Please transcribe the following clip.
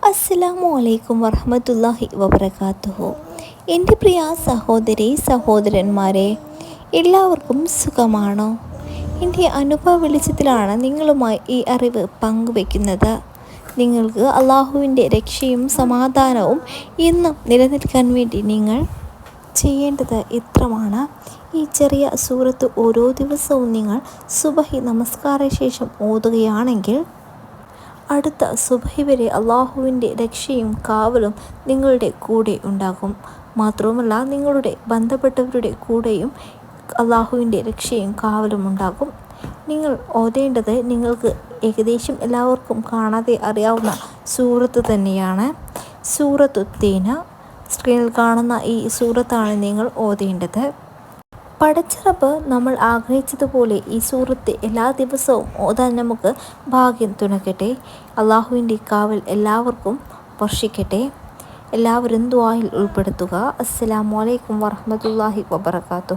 അസ്സലാമു അലൈക്കും വറഹമത്തല്ലാഹി വബർക്കാത്തുഹു എന്റെ പ്രിയ സഹോദരി സഹോദരന്മാരെ എല്ലാവർക്കും സുഖമാണോ? എന്റെ അനുഭവ വെളിച്ചത്തിലാണ് നിങ്ങളുമായി ഈ അറിവ് പങ്കുവെക്കുന്നത്. നിങ്ങൾക്ക് അള്ളാഹുവിന്റെ രക്ഷയും സമാധാനവും എന്നും നിലനിൽക്കാൻ വേണ്ടി നിങ്ങൾ ചെയ്യേണ്ടത് ഇത്രമാണ്. ഈ ചെറിയ സൂറത്ത് ഓരോ ദിവസവും നിങ്ങൾ സുബഹി നമസ്കാര ശേഷം ഓതുകയാണെങ്കിൽ അടുത്ത സുബഹി വരെ അള്ളാഹുവിന്റെ രക്ഷയും കാവലും നിങ്ങളുടെ കൂടെ ഉണ്ടാകും. മാത്രവുമല്ല നിങ്ങളുടെ ബന്ധപ്പെട്ടവരുടെ കൂടെയും അള്ളാഹുവിന്റെ രക്ഷയും കാവലും ഉണ്ടാകും. നിങ്ങൾ ഓതേണ്ടത് നിങ്ങൾക്ക് ഏകദേശം എല്ലാവർക്കും കാണാതെ അറിയാവുന്ന സൂറത്ത് തന്നെയാണ്. സൂറത്തുത്തേന. സ്ക്രീനിൽ കാണുന്ന ഈ സൂറത്താണ് നിങ്ങൾ ഓതേണ്ടത്. പടച്ചിറപ്പ് നമ്മൾ ആഗ്രഹിച്ചതുപോലെ ഈ സൂറത്ത് എല്ലാ ദിവസവും ഓതാൻ നമുക്ക് ഭാഗ്യം തുണക്കട്ടെ. അള്ളാഹുവിന്റെ കാവൽ എല്ലാവർക്കും വർഷിക്കട്ടെ. എല്ലാവരും ദ്വായിൽ ഉൾപ്പെടുത്തുക. അസ്സലാമലൈക്കും വറഹമത്തല്ലാഹി വബർക്കാത്തു